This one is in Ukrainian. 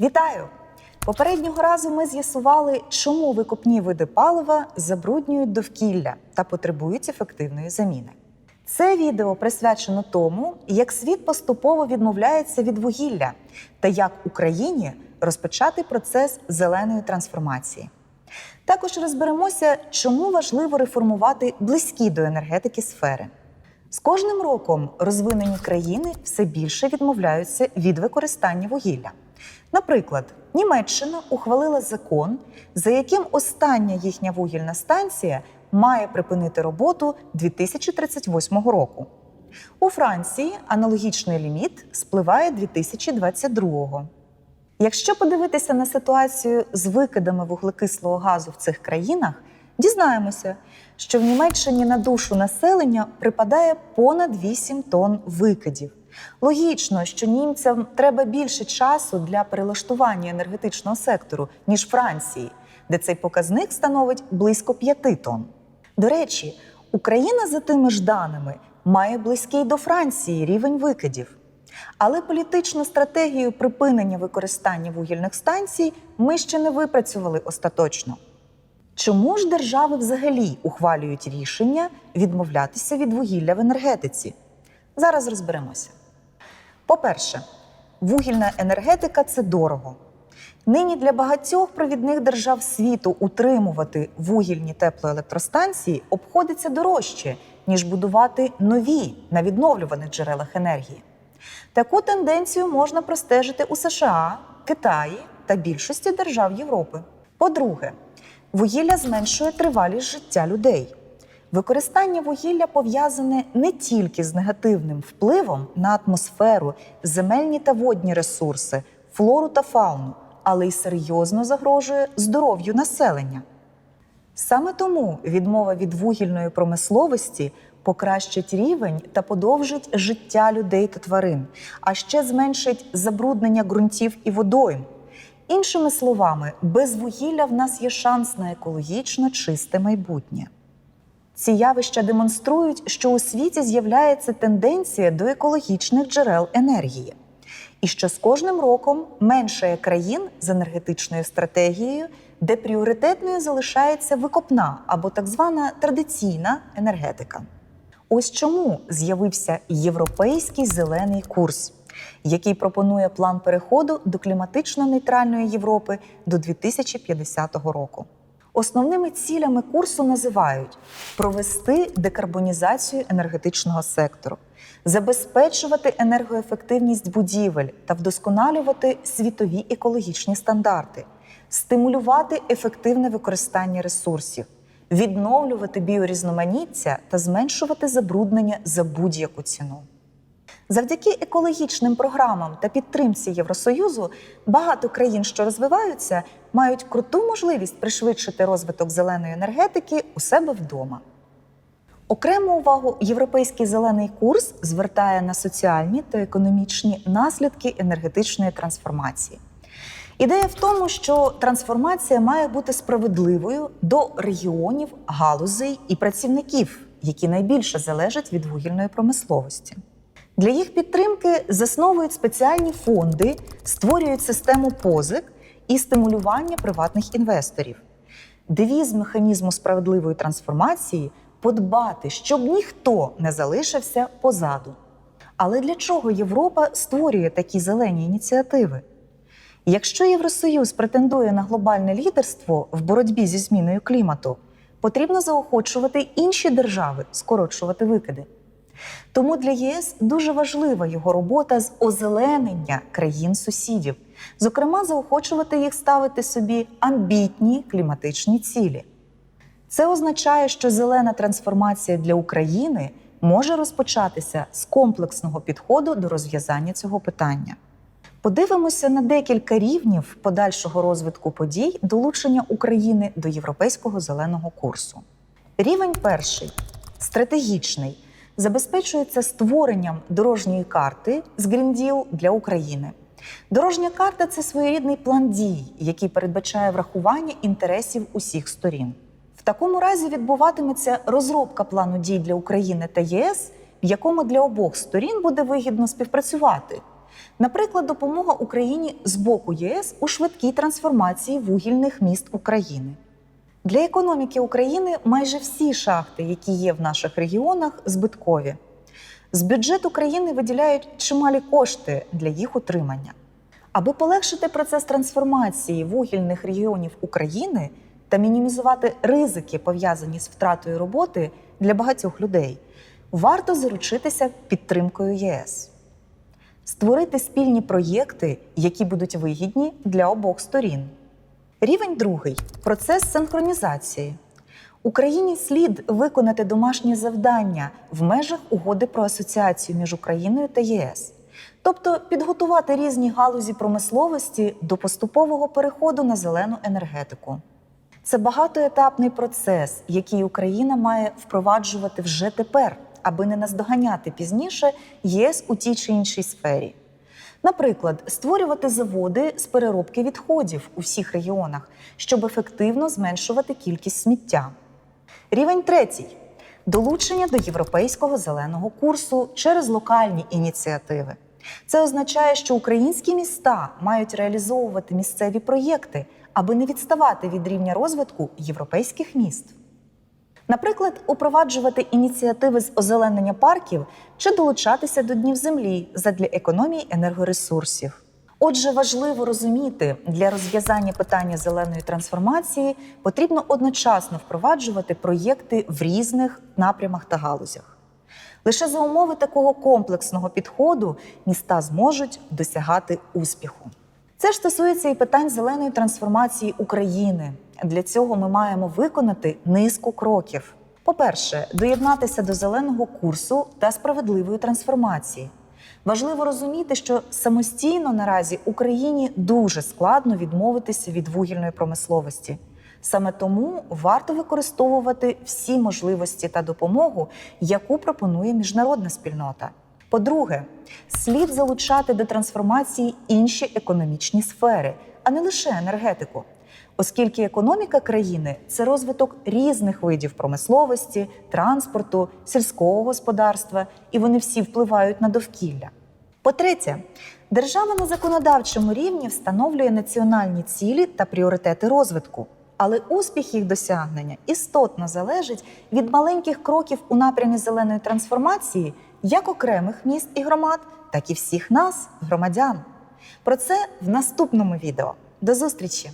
Вітаю! Попереднього разу ми з'ясували, чому викопні види палива забруднюють довкілля та потребують ефективної заміни. Це відео присвячено тому, як світ поступово відмовляється від вугілля та як Україні розпочати процес зеленої трансформації. Також розберемося, чому важливо реформувати близькі до енергетики сфери. З кожним роком розвинені країни все більше відмовляються від використання вугілля. Наприклад, Німеччина ухвалила закон, за яким остання їхня вугільна станція має припинити роботу 2038 року. У Франції аналогічний ліміт спливає 2022-го. Якщо подивитися на ситуацію з викидами вуглекислого газу в цих країнах, дізнаємося, що в Німеччині на душу населення припадає понад 8 тонн викидів. Логічно, що німцям треба більше часу для перелаштування енергетичного сектору, ніж Франції, де цей показник становить близько 5 тонн. До речі, Україна за тими ж даними має близький до Франції рівень викидів. Але політичну стратегію припинення використання вугільних станцій ми ще не випрацювали остаточно. Чому ж держави взагалі ухвалюють рішення відмовлятися від вугілля в енергетиці? Зараз розберемося. По-перше, вугільна енергетика це дорого. Нині для багатьох провідних держав світу утримувати вугільні теплоелектростанції обходиться дорожче, ніж будувати нові на відновлюваних джерелах енергії. Таку тенденцію можна простежити у США, Китаї та більшості держав Європи. По-друге, вугілля зменшує тривалість життя людей. Використання вугілля пов'язане не тільки з негативним впливом на атмосферу, земельні та водні ресурси, флору та фауну, але й серйозно загрожує здоров'ю населення. Саме тому відмова від вугільної промисловості покращить рівень та подовжить життя людей та тварин, а ще зменшить забруднення ґрунтів і водойм. Іншими словами, без вугілля в нас є шанс на екологічно чисте майбутнє. Ці явища демонструють, що у світі з'являється тенденція до екологічних джерел енергії, і що з кожним роком меншає країн з енергетичною стратегією, де пріоритетною залишається викопна або так звана традиційна енергетика. Ось чому з'явився європейський зелений курс, який пропонує план переходу до кліматично нейтральної Європи до 2050 року. Основними цілями курсу називають провести декарбонізацію енергетичного сектору, забезпечувати енергоефективність будівель та вдосконалювати світові екологічні стандарти, стимулювати ефективне використання ресурсів, відновлювати біорізноманіття та зменшувати забруднення за будь-яку ціну. Завдяки екологічним програмам та підтримці Євросоюзу багато країн, що розвиваються, мають круту можливість пришвидшити розвиток зеленої енергетики у себе вдома. Окрему увагу європейський зелений курс звертає на соціальні та економічні наслідки енергетичної трансформації. Ідея в тому, що трансформація має бути справедливою до регіонів, галузей і працівників, які найбільше залежать від вугільної промисловості. Для їх підтримки засновують спеціальні фонди, створюють систему позик і стимулювання приватних інвесторів. Девіз механізму справедливої трансформації подбати, щоб ніхто не залишився позаду. Але для чого Європа створює такі зелені ініціативи? Якщо Євросоюз претендує на глобальне лідерство в боротьбі зі зміною клімату, потрібно заохочувати інші держави скорочувати викиди. Тому для ЄС дуже важлива його робота з озеленення країн-сусідів, зокрема, заохочувати їх ставити собі амбітні кліматичні цілі. Це означає, що зелена трансформація для України може розпочатися з комплексного підходу до розв'язання цього питання. Подивимося на декілька рівнів подальшого розвитку подій долучення України до європейського зеленого курсу. Рівень перший стратегічний забезпечується створенням дорожньої карти з Deal для України. Дорожня карта це своєрідний план дій, який передбачає врахування інтересів усіх сторін. В такому разі відбуватиметься розробка плану дій для України та ЄС, в якому для обох сторін буде вигідно співпрацювати. Наприклад, допомога Україні з боку ЄС у швидкій трансформації вугільних міст України. Для економіки України майже всі шахти, які є в наших регіонах, збиткові. З бюджету країни виділяють чималі кошти для їх утримання. Аби полегшити процес трансформації вугільних регіонів України та мінімізувати ризики, пов'язані з втратою роботи для багатьох людей, варто заручитися підтримкою ЄС, створити спільні проєкти, які будуть вигідні для обох сторін. Рівень другий процес синхронізації. Україні слід виконати домашні завдання в межах угоди про асоціацію між Україною та ЄС, тобто підготувати різні галузі промисловості до поступового переходу на зелену енергетику. Це багатоетапний процес, який Україна має впроваджувати вже тепер, аби не наздоганяти пізніше ЄС у тій чи іншій сфері. Наприклад, створювати заводи з переробки відходів у всіх регіонах, щоб ефективно зменшувати кількість сміття. Рівень третій долучення до європейського зеленого курсу через локальні ініціативи. Це означає, що українські міста мають реалізовувати місцеві проєкти, аби не відставати від рівня розвитку європейських міст. Наприклад, упроваджувати ініціативи з озеленення парків чи долучатися до днів землі задля економії енергоресурсів. Отже, важливо розуміти, для розв'язання питання зеленої трансформації потрібно одночасно впроваджувати проєкти в різних напрямах та галузях. Лише за умови такого комплексного підходу міста зможуть досягати успіху. Це ж стосується і питань зеленої трансформації України. Для цього ми маємо виконати низку кроків. По-перше, доєднатися до зеленого курсу та справедливої трансформації. Важливо розуміти, що самостійно наразі Україні дуже складно відмовитися від вугільної промисловості. Саме тому варто використовувати всі можливості та допомогу, яку пропонує міжнародна спільнота. По-друге, слід залучати до трансформації інші економічні сфери, а не лише енергетику, оскільки економіка країни це розвиток різних видів промисловості, транспорту, сільського господарства, і вони всі впливають на довкілля. По-третє, держава на законодавчому рівні встановлює національні цілі та пріоритети розвитку. Але успіх їх досягнення істотно залежить від маленьких кроків у напрямі зеленої трансформації як окремих міст і громад, так і всіх нас, громадян. Про це в наступному відео. До зустрічі!